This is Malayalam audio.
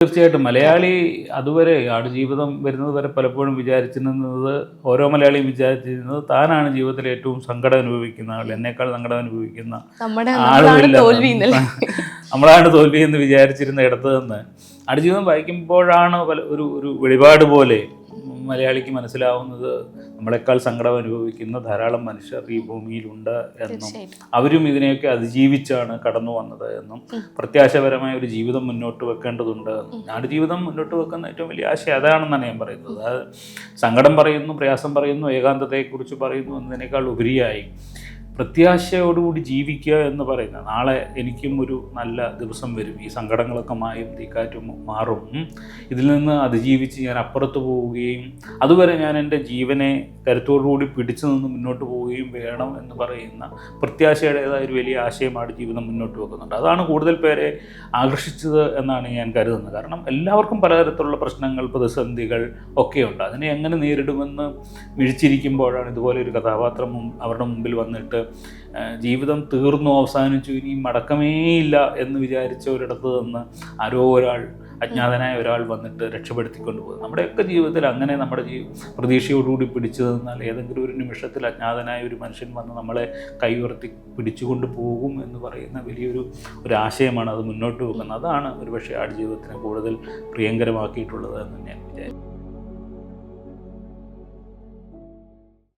തീർച്ചയായിട്ടും. മലയാളി അതുവരെ ആടുജീവിതം വരുന്നത് വരെ പലപ്പോഴും വിചാരിച്ചിരുന്നത് ഓരോ മലയാളിയും വിചാരിച്ചിരുന്നത് താനാണ് ജീവിതത്തിൽ ഏറ്റവും സങ്കടം അനുഭവിക്കുന്ന ആൾ എന്നേക്കാൾ സങ്കടം അനുഭവിക്കുന്ന നമ്മളാണ് ആളുമില്ല തോൽവി എന്നല്ലേ നമ്മളാണ് തോൽവി എന്ന് വിചാരിച്ചിരുന്ന ഇടത്ത് നിന്ന്. ആടുജീവിതം വായിക്കുമ്പോഴാണ് പല ഒരു ഒരു വെളിപാട് പോലെ മലയാളിക്ക് മനസ്സിലാവുന്നത് നമ്മളെക്കാൾ സങ്കടം അനുഭവിക്കുന്ന ധാരാളം മനുഷ്യർ ഈ ഭൂമിയിലുണ്ട് എന്നും അവരും ഇതിനെയൊക്കെ അതിജീവിച്ചാണ് കടന്നു വന്നത് എന്നും പ്രത്യാശപരമായ ഒരു ജീവിതം മുന്നോട്ട് വെക്കേണ്ടതുണ്ട് നാട് ജീവിതം മുന്നോട്ട് വെക്കുന്ന ഏറ്റവും വലിയ ആശയം അതാണെന്നാണ് ഞാൻ പറയുന്നത്. അതായത് സങ്കടം പറയുന്നു പ്രയാസം പറയുന്നു ഏകാന്തതയെക്കുറിച്ച് പറയുന്നു എന്നതിനേക്കാൾ ഉപരിയായി പ്രത്യാശയോടുകൂടി ജീവിക്കുക എന്ന് പറയുന്നത് നാളെ എനിക്കും ഒരു നല്ല ദിവസം വരും. ഈ സങ്കടങ്ങളൊക്കെ മായും തീക്കാറ്റും മാറും. ഇതിൽ നിന്ന് അതിജീവിച്ച് ഞാൻ അപ്പുറത്ത് പോവുകയും അതുവരെ ഞാൻ എന്റെ ജീവനെ കരുത്തോടുകൂടി പിടിച്ചു നിന്ന് മുന്നോട്ട് പോവുകയും വേണം എന്ന് പറയുന്ന പ്രത്യാശയുടേതായ ഒരു വലിയ ആശയമാണ് ജീവിതം മുന്നോട്ട് വെക്കുന്നുണ്ട്. അതാണ് കൂടുതൽ പേരെ ആകർഷിച്ചത് എന്നാണ് ഞാൻ കരുതുന്നത്. കാരണം എല്ലാവർക്കും പലതരത്തിലുള്ള പ്രശ്നങ്ങൾ പ്രതിസന്ധികൾ ഒക്കെയുണ്ട് അതിനെ എങ്ങനെ നേരിടുമെന്ന് വിഴിച്ചിരിക്കുമ്പോഴാണ് ഇതുപോലെ ഒരു കഥാപാത്രം അവരുടെ മുമ്പിൽ വന്നിട്ട് ജീവിതം തീർന്നു അവസാനിച്ചു ഇനി മടക്കമേ ഇല്ല എന്ന് വിചാരിച്ച ഒരിടത്ത് നിന്ന് ആരോ ഒരാൾ അജ്ഞാതനായ ഒരാൾ വന്നിട്ട് രക്ഷപ്പെടുത്തിക്കൊണ്ട് പോകും നമ്മുടെയൊക്കെ ജീവിതത്തിൽ അങ്ങനെ നമ്മുടെ ജീ പ്രതീക്ഷയോടുകൂടി പിടിച്ചു നിന്നാൽ ഏതെങ്കിലും ഒരു നിമിഷത്തിൽ അജ്ഞാതനായ ഒരു മനുഷ്യൻ വന്ന് നമ്മളെ കൈയുയർത്തി പിടിച്ചുകൊണ്ട് പോകും എന്ന് പറയുന്ന വലിയൊരു ഒരു ആശയമാണ് അത് മുന്നോട്ട് വെക്കുന്നത്. അതാണ് ഒരുപക്ഷെ ആടുജീവിതത്തിനെ കൂടുതൽ പ്രിയങ്കരമാക്കിയിട്ടുള്ളത് എന്ന് ഞാൻ വിചാരിക്കുന്നു.